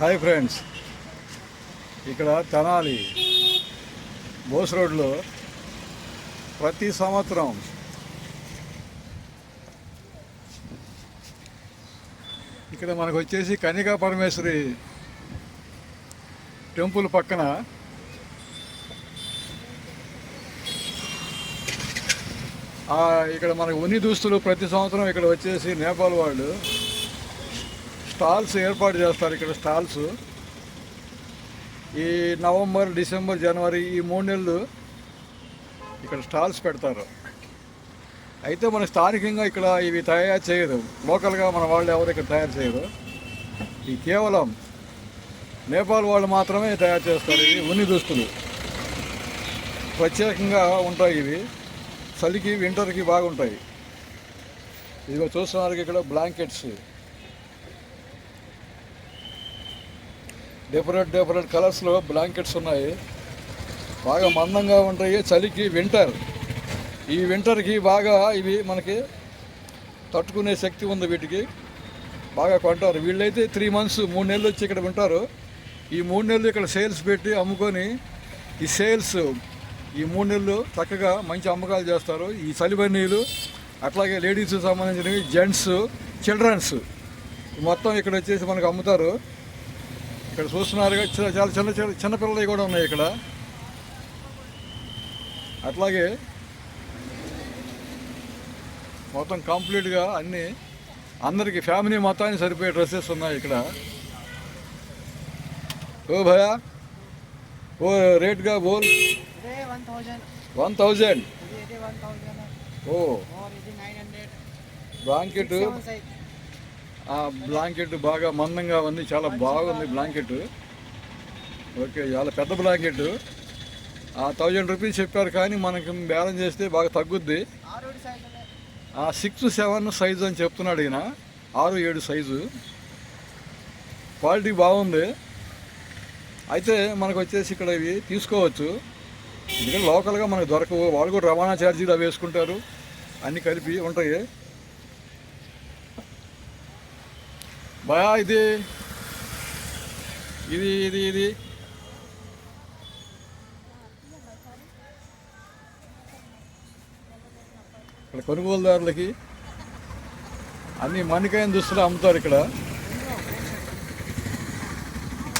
Hi friends. ఇక్కడ తెనాలి బోస్ రోడ్లో ప్రతి సంవత్సరం ఇక్కడ మనకు వచ్చేసి కనికా పరమేశ్వరి టెంపుల్ పక్కన ఇక్కడ మనకు ఉన్ని దుస్తులు ప్రతి సంవత్సరం ఇక్కడ వచ్చేసి నేపాల్ వాళ్ళు స్టాల్స్ ఏర్పాటు చేస్తారు ఇక్కడ స్టాల్స్. ఈ నవంబర్ డిసెంబర్ జనవరి ఈ మూడు నెలలు ఇక్కడ స్టాల్స్ పెడతారు. అయితే మన స్థానికంగా ఇక్కడ ఇవి తయారు చేయదు లోకల్గా మన వాళ్ళు ఎవరు ఇక్కడ తయారు చేయరు. ఈ కేవలం నేపాల్ వాళ్ళు మాత్రమే తయారు చేస్తారు ఇవి ఉన్ని దుస్తులు. ప్రత్యేకంగా ఉంటాయి ఇవి. చలికి వింటర్కి బాగుంటాయి. ఇదిగో చూస్తున్నారు ఇక్కడ బ్లాంకెట్స్. డిఫరెంట్ డిఫరెంట్ కలర్స్లో బ్లాంకెట్స్ ఉన్నాయి. బాగా మందంగా ఉంటాయి. చలికి వింటర్ ఈ వింటర్కి బాగా ఇవి మనకి తట్టుకునే శక్తి ఉంది వీటికి. బాగా కొంటారు. వీళ్ళైతే త్రీ మంత్స్ మూడు నెలలు వచ్చి ఇక్కడ ఉంటారు. ఈ మూడు నెలలు ఇక్కడ సేల్స్ పెట్టి అమ్ముకొని ఈ సేల్స్ ఈ మూడు నెలలు చక్కగా మంచి అమ్మకాలు చేస్తారు. ఈ చలిబన్నీలు అట్లాగే లేడీస్ సంబంధించినవి జెంట్స్ చిల్డ్రన్స్ మొత్తం ఇక్కడ వచ్చేసి మనకు అమ్ముతారు. ఇక్కడ చూస్తున్నారుగా చి- చాలా చిన్న చిన్న చిన్న పిల్లలు కూడా ఉన్నాయి ఇక్కడ. అట్లాగే మొత్తం కంప్లీట్గా అన్నీ అందరికి ఫ్యామిలీ మొత్తానికి సరిపోయే డ్రెస్సెస్ ఉన్నాయి ఇక్కడ. ఓ భయా ఓ రేట్గా బోల్. వన్ థౌజండ్ ఓ. బ్లాంకెట్ ఆ బ్లాంకెట్ బాగా మందంగా ఉంది చాలా బాగుంది బ్లాంకెట్. ఓకే చాలా పెద్ద బ్లాంకెట్. ఆ థౌజండ్ రూపీస్ చెప్పారు కానీ మనకి బేరం చేస్తే బాగా తగ్గుద్ది. ఆ సిక్స్ సెవెన్ సైజు అని చెప్తున్నాడు ఈయన. ఆరు ఏడు సైజు. క్వాలిటీ బాగుంది. అయితే మనకు వచ్చేసి ఇక్కడ ఇవి తీసుకోవచ్చు. ఎందుకంటే లోకల్గా మనకు దొరకవు. వాళ్ళు కూడా రవాణా ఛార్జీలు అవి వేసుకుంటారు. అన్నీ కలిపి ఉంటాయి. బాయా ఇది? ఇది ఇది ఇది. ఇక్కడ కొనుగోలుదారులకి అన్ని మణికాయన దుస్తులు అమ్ముతారు ఇక్కడ.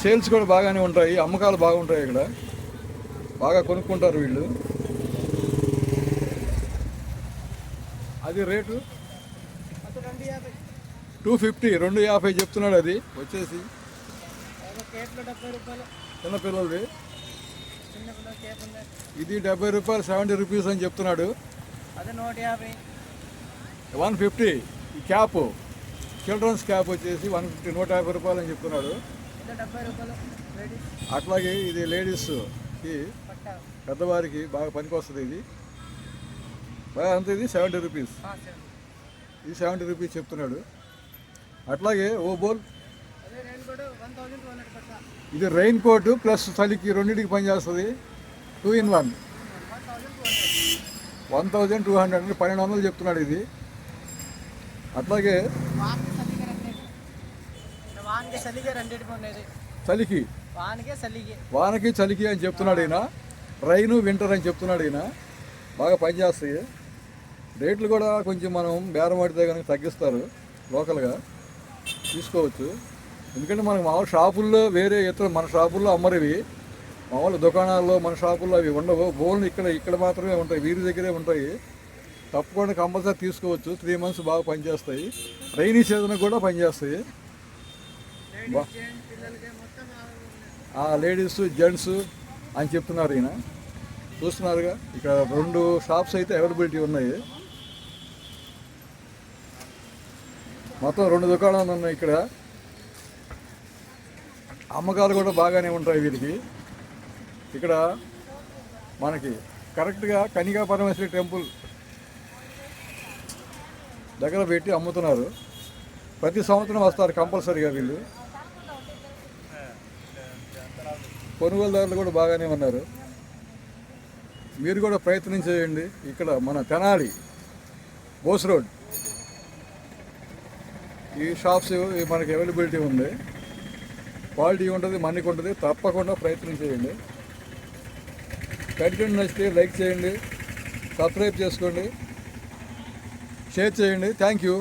సేల్స్ కూడా బాగానే ఉంటాయి అమ్మకాలు బాగుంటాయి ఇక్కడ. బాగా కొనుక్కుంటారు వీళ్ళు. అది రేటు? టూ ఫిఫ్టీ రెండు యాభై చెప్తున్నాడు అది. వచ్చేసి. చిన్నపిల్లలది చిన్న పిల్లలది. ఇది డెబ్బై రూపాయలు సెవెంటీ రూపీస్ అని చెప్తున్నాడు. One fifty. ఈ క్యాప్. చిల్డ్రన్స్ క్యాప్ వచ్చేసి వన్ ఫిఫ్టీ నూట యాభై రూపాయలు అని చెప్తున్నాడు. ఇది లేడీస్ అట్లాగే ఇది లేడీస్కి పెద్దవారికి బాగా పనికొస్తుంది ఇది. బాగా అంత ఇది సెవెంటీ రూపీస్. ఇది సెవెంటీ రూపీస్ చెప్తున్నాడు. అట్లాగే ఓ బోల్. ఇది రెయిన్ కోట్ ప్లస్ చలికి రెండింటికి పనిచేస్తుంది. Two in one one thousand two hundred అంటే పన్నెండు వందలు చెప్తున్నాడు ఇది. అట్లాగే చలికి వానకి చలికి అని చెప్తున్నాడు ఈయన. రైను వింటర్ అని చెప్తున్నాడు ఈయన. బాగా పనిచేస్తాయి రేట్లు కూడా కొంచెం మనం బేరం పడితే కనుక తగ్గిస్తారు లోకల్గా. తీసుకోవచ్చు ఎందుకంటే మనకు మామూలు షాపుల్లో వేరే ఇతర మన షాపుల్లో అమ్మరివి. మామూలు దుకాణాల్లో మన షాపుల్లో అవి ఉండవు. బోన్లు ఇక్కడ ఇక్కడ మాత్రమే ఉంటాయి. వీరి దగ్గరే ఉంటాయి. తప్పకుండా కంపల్సరీ తీసుకోవచ్చు. త్రీ మంత్స్ బాగా పనిచేస్తాయి. రైనీ సీజన్ కూడా పనిచేస్తాయి. లేడీస్ జెంట్స్ అని చెప్తున్నారు ఈయన. చూస్తున్నారుగా. ఇక్కడ రెండు షాప్స్ అయితే అవైలబిలిటీ ఉన్నాయి. మొత్తం రెండు దుకాణాలు ఉన్నాయి ఇక్కడ. అమ్మకాలు కూడా బాగానే ఉంటాయి వీరికి ఇక్కడ మనకి కరెక్ట్గా కనికా పరమేశ్వరి టెంపుల్ దగ్గర పెట్టి అమ్ముతున్నారు. ప్రతి సంవత్సరం వస్తారు కంపల్సరీగా వీళ్ళు. కొనుగోలుదారులు కూడా బాగానే ఉన్నారు. మీరు కూడా ప్రయత్నం చేయండి. ఇక్కడ మన తెనాలి బోస్ రోడ్. ఈ షాప్స్ మనకి అవైలబిలిటీ ఉంది. క్వాలిటీ ఉంటుంది మనీకి ఉంటుంది తప్పకుండా ప్రయత్నం చేయండి. కంటెంట్ నచ్చితే లైక్ చేయండి సబ్స్క్రైబ్ చేసుకోండి. షేర్ చేయండి. Thank you